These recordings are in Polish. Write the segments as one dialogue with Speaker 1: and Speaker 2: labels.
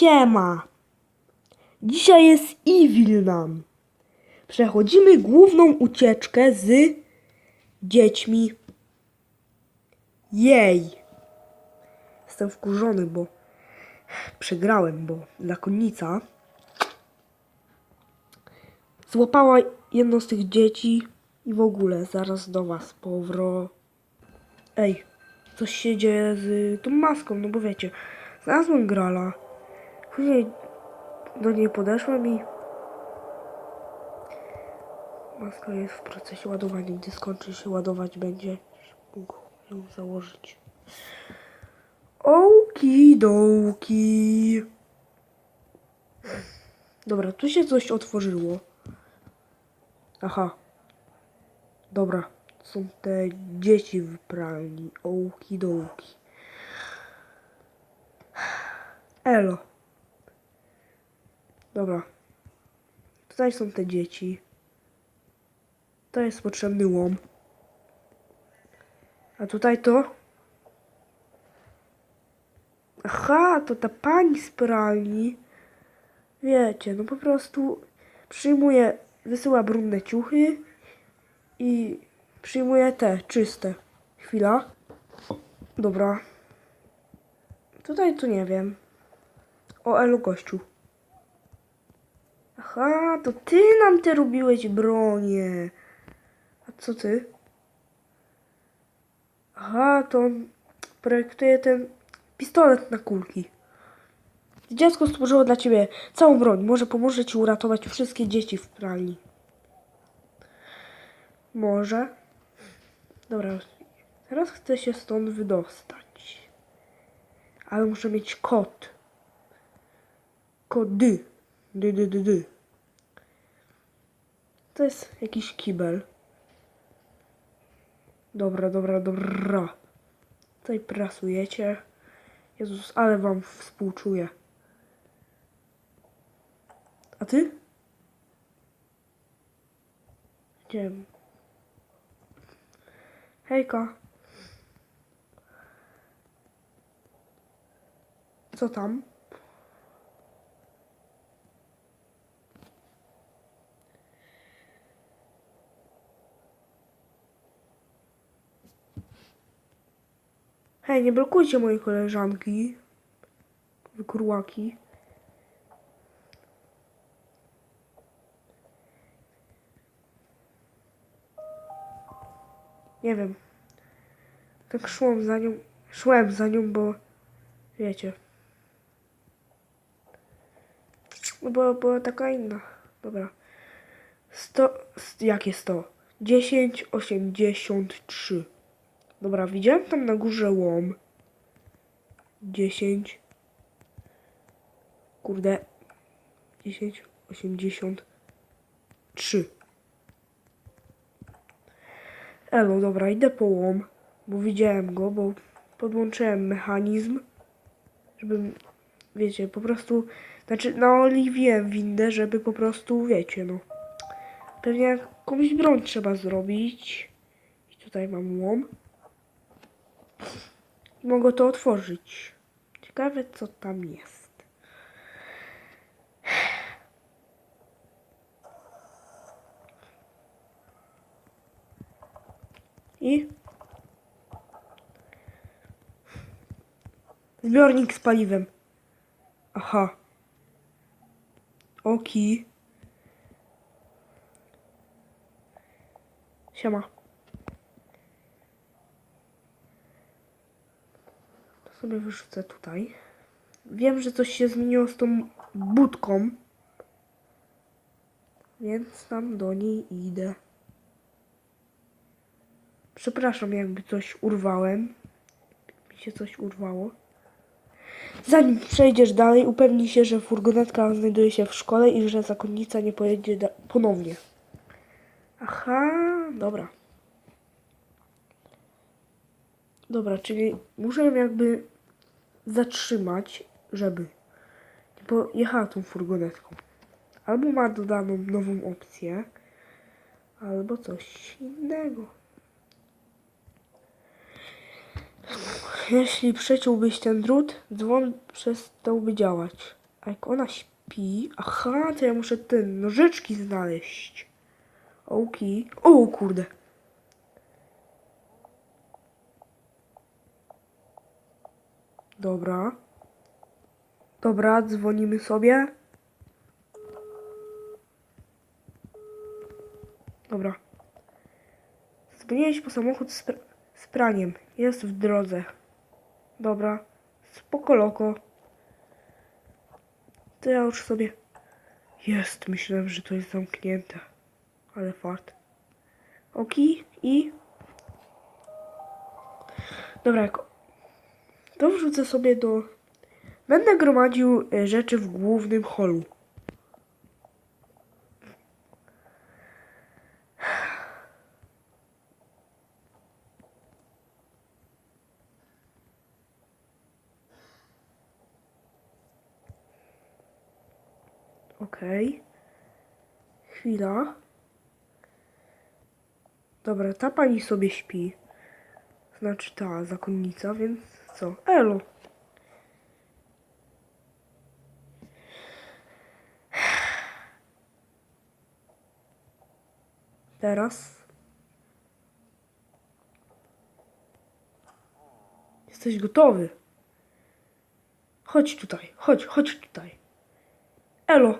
Speaker 1: Siema. Dzisiaj jest Evil nam. Przechodzimy główną ucieczkę z dziećmi. Jej. Jestem wkurzony, bo przegrałem, bo zakonnica złapała jedno z tych dzieci i w ogóle zaraz do was powro... Ej, coś się dzieje z tą maską, no bo wiecie, znalazłem grala. Później do niej podeszłem i maska jest w procesie ładowania. Gdy skończy się ładować, będzie mógł ją założyć. Okidoki. Dobra, tu się coś otworzyło. Aha. Dobra, są te dzieci w pralni. Okidoki. Elo. Dobra. Tutaj są te dzieci. To jest potrzebny łom. A tutaj to? Aha, to ta pani z pralni. Wiecie, no po prostu przyjmuje, wysyła brudne ciuchy i przyjmuje te czyste. Chwila. Dobra. Tutaj to nie wiem. O Elu gościu. Aha, to ty nam te robiłeś bronie. A co ty? Aha, to on projektuje ten pistolet na kulki. Dziecko stworzyło dla ciebie całą broń. Może pomoże ci uratować wszystkie dzieci w pralni. Może. Dobra, teraz chcę się stąd wydostać. Ale muszę mieć kod. Kody. Dy, dy, dy, dy. To jest jakiś kibel. Dobra, dobra, dobra. Tutaj prasujecie. Jezus, ale wam współczuję. A ty? Gdzie? Hejka. Co tam? Hej, nie blokujcie mojej koleżanki. Kurłaki. Nie wiem. Tak szłam za nią. Szłem za nią, bo wiecie. No bo była taka inna. Dobra. 100. Jakie 100? 10, 83. Dobra, widziałem tam na górze łom. 10. Kurde. 10, 83. Elo, dobra, idę po łom, bo widziałem go, bo podłączyłem mechanizm, żebym, wiecie, po prostu, znaczy naoliwiłem windę, żeby po prostu, wiecie, no, pewnie jakąś broń trzeba zrobić. I tutaj mam łom. Mogę to otworzyć. Ciekawe, co tam jest. I zbiornik z paliwem. Aha. Oki. Siema. Sobie wyrzucę tutaj. Wiem, że coś się zmieniło z tą budką. Więc tam do niej idę. Przepraszam, jakby coś urwałem. Mi się coś urwało. Zanim przejdziesz dalej, upewnij się, że furgonetka znajduje się w szkole i że zakonnica nie pojedzie ponownie. Aha, dobra. Dobra, czyli muszę ją jakby zatrzymać, żeby nie pojechała tą furgonetką. Albo ma dodaną nową opcję, albo coś innego. Jeśli przeciąłbyś ten drut, dzwon przestałby działać. A jak ona śpi... Aha, to ja muszę ten, nożyczki znaleźć. Oki. O kurde. Dobra. Dobra, dzwonimy sobie. Dobra. Dzwoniłeś po samochód z, pr- z praniem. Jest w drodze. Dobra. Spoko loko. To ja już sobie... Jest, myślałem, że to jest zamknięte. Ale fart. Oki i... Dobra, jak... To wrzucę sobie do... Będę gromadził e, rzeczy w głównym holu. Okej. Chwila. Dobra, ta pani sobie śpi. Znaczy ta zakonnica, więc co? Elo. Teraz. Jesteś gotowy. Chodź tutaj, chodź, chodź tutaj. Elo.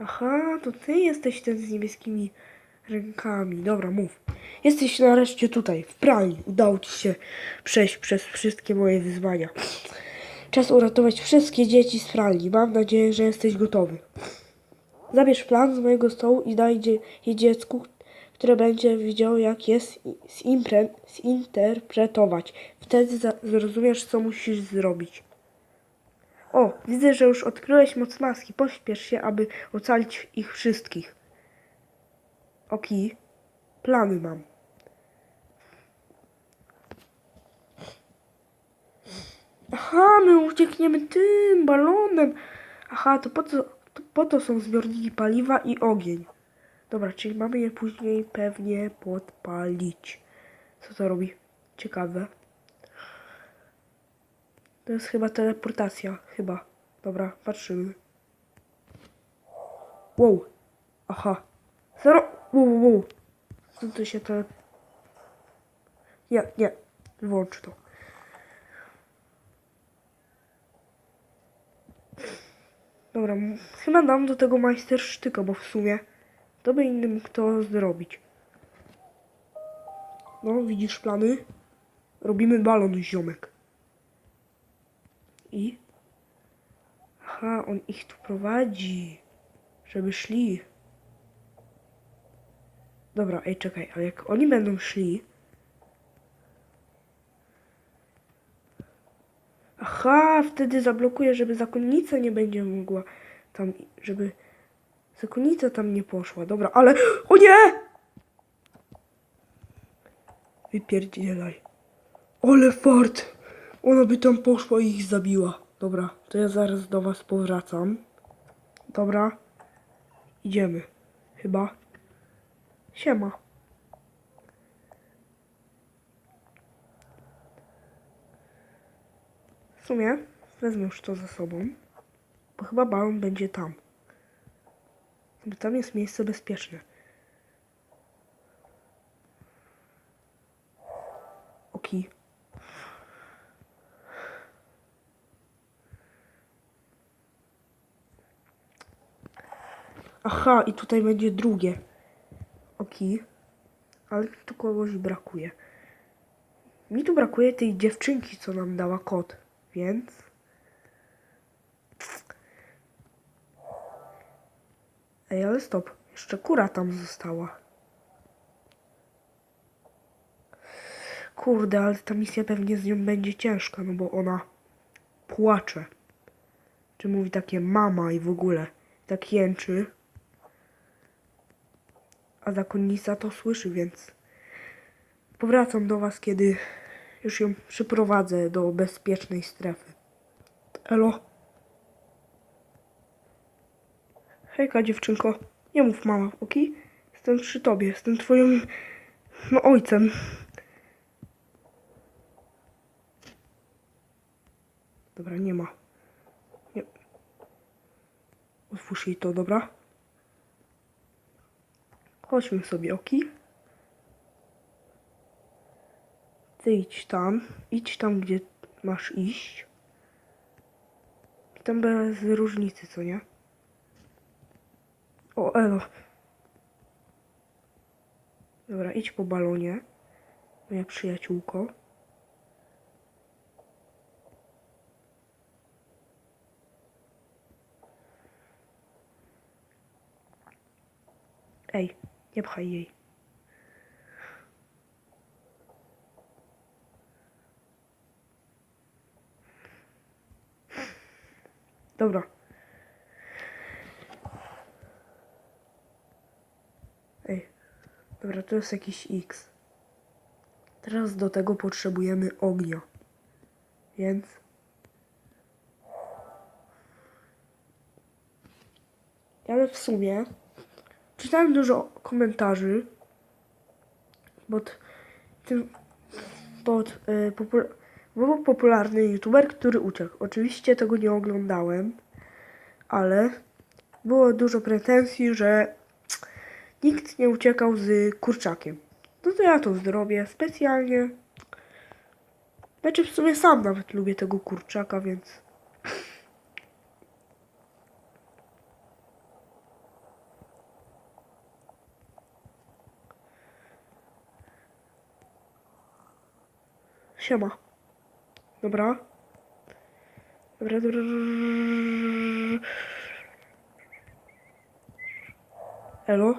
Speaker 1: Aha, to ty jesteś ten z niebieskimi rękami. Dobra, mów. Jesteś nareszcie tutaj, w pralni. Udało ci się przejść przez wszystkie moje wyzwania. Czas uratować wszystkie dzieci z pralni. Mam nadzieję, że jesteś gotowy. Zabierz plan z mojego stołu i daj je dziecku, które będzie wiedziało, jak zimpre- zinterpretować. Wtedy zrozumiesz, co musisz zrobić. O, widzę, że już odkryłeś moc maski. Pośpiesz się, aby ocalić ich wszystkich. Oki, plany mam. Aha, my uciekniemy tym balonem. Aha, to po co, to po to są zbiorniki paliwa i ogień. Dobra, czyli mamy je później pewnie podpalić. Co to robi? Ciekawe. To jest chyba teleportacja, chyba. Dobra, patrzymy. Wow. Aha. Zero. Wow, wow. Co to się tele... Nie, nie. Wyłącz to. Dobra, chyba dam do tego majstersztyka, bo w sumie to by inny mógł to zrobić. No, widzisz plany? Robimy balon, ziomek. I? Aha, on ich tu prowadzi. Żeby szli. Dobra, ej, czekaj, ale jak oni będą szli... Aha, wtedy zablokuję, żeby zakonnica nie będzie mogła tam, żeby zakonnica tam nie poszła. Dobra, ale... O nie! Wypierdzielaj. Ole fart! Ona by tam poszła i ich zabiła. Dobra, to ja zaraz do was powracam. Dobra. Idziemy. Chyba. Siema. W sumie wezmę już to ze sobą. Bo chyba balon będzie tam. Bo tam jest miejsce bezpieczne. Oki. Aha, i tutaj będzie drugie. Ale tu kogoś brakuje. Mi tu brakuje tej dziewczynki, co nam dała kod. Więc... Ej, ale stop. Jeszcze kura tam została. Kurde, ale ta misja pewnie z nią będzie ciężka, no bo ona płacze. Czy mówi takie mama i w ogóle. Tak jęczy a zakonnica to słyszy, więc powracam do Was, kiedy już ją przyprowadzę do bezpiecznej strefy. Elo. Hejka dziewczynko, nie mów mama, ok? Jestem przy tobie, jestem twoim no, ojcem. Dobra, nie ma. Nie. Otwórz jej to, dobra? Chodźmy sobie, oki. Ty idź tam. Idź tam, gdzie masz iść. I tam bez różnicy, co nie? O, elo. Dobra, idź po balonie. Moja przyjaciółko. Ej, nie pchaj jej. Dobra. Ej, dobra, to jest jakiś X. Teraz do tego potrzebujemy ognia. Więc... Ale w sumie czytałem dużo komentarzy pod tym pod y, popul- był popularny youtuber, który uciekł. Oczywiście tego nie oglądałem, ale było dużo pretensji, że nikt nie uciekał z kurczakiem. No to ja to zrobię specjalnie. Znaczy w sumie sam nawet lubię tego kurczaka, więc Siema. Dobra. Dobra, dobra. Elo?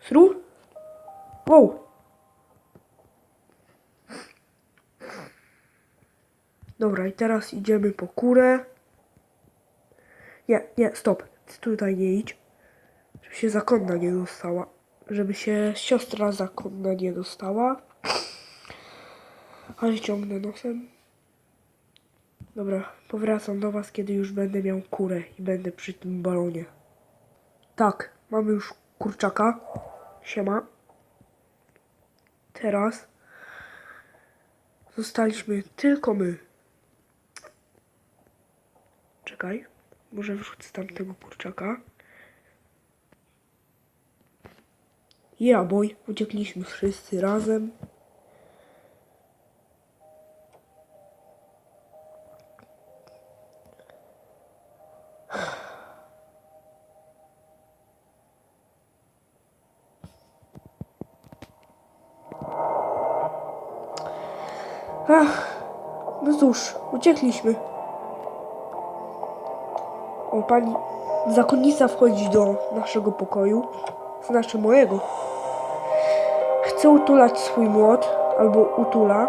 Speaker 1: Sru? Wow. Dobra, i teraz idziemy po kurę. Nie, nie, stop. Ty tutaj nie idź. Żeby się zakonna nie dostała. Żeby się siostra zakonna nie dostała. Ale ciągnę nosem. Dobra, powracam do was, kiedy już będę miał kurę i będę przy tym balonie. Tak, mamy już kurczaka. Siema. Teraz zostaliśmy tylko my. Czekaj, może wrzucę tamtego kurczaka. Ja, boj, uciekliśmy wszyscy razem. Ach, no cóż, uciekliśmy. O, pani zakonnica wchodzi do naszego pokoju, znaczy mojego. Chce utulać swój młot, albo utula.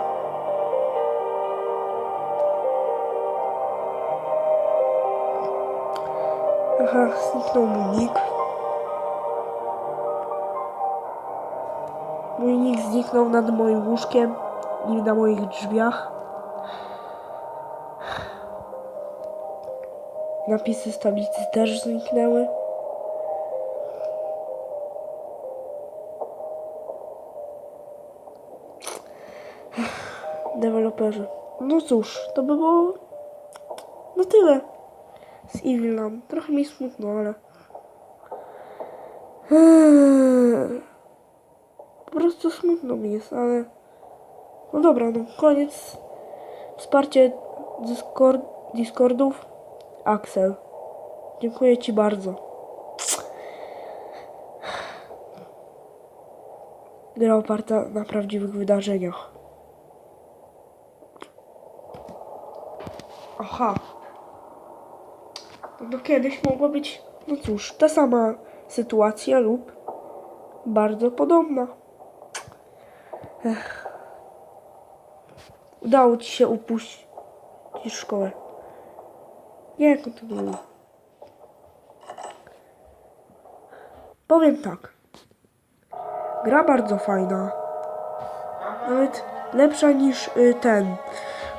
Speaker 1: Aha, zniknął mój nick. Mój nick zniknął nad moim łóżkiem i na moich drzwiach. Napisy z tablicy też zniknęły. Deweloperzy. No cóż, to by było na tyle z Evilland. Trochę mi smutno, ale... Eee, Po prostu smutno mi jest, ale... No dobra, no koniec. Wsparcie Discord, Discordów. Axel. Dziękuję Ci bardzo. Gra oparta na prawdziwych wydarzeniach. Aha. No kiedyś mogła być, no cóż, ta sama sytuacja lub bardzo podobna. Ech. Udało ci się upuścić szkołę. Nie, kontynuuj. Powiem tak. Gra bardzo fajna. Nawet lepsza niż y, ten.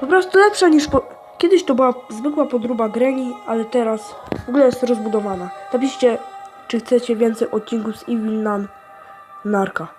Speaker 1: Po prostu lepsza niż po... Kiedyś to była zwykła podróba Granny, ale teraz w ogóle jest rozbudowana. Napiszcie, czy chcecie więcej odcinków z Evil Narka.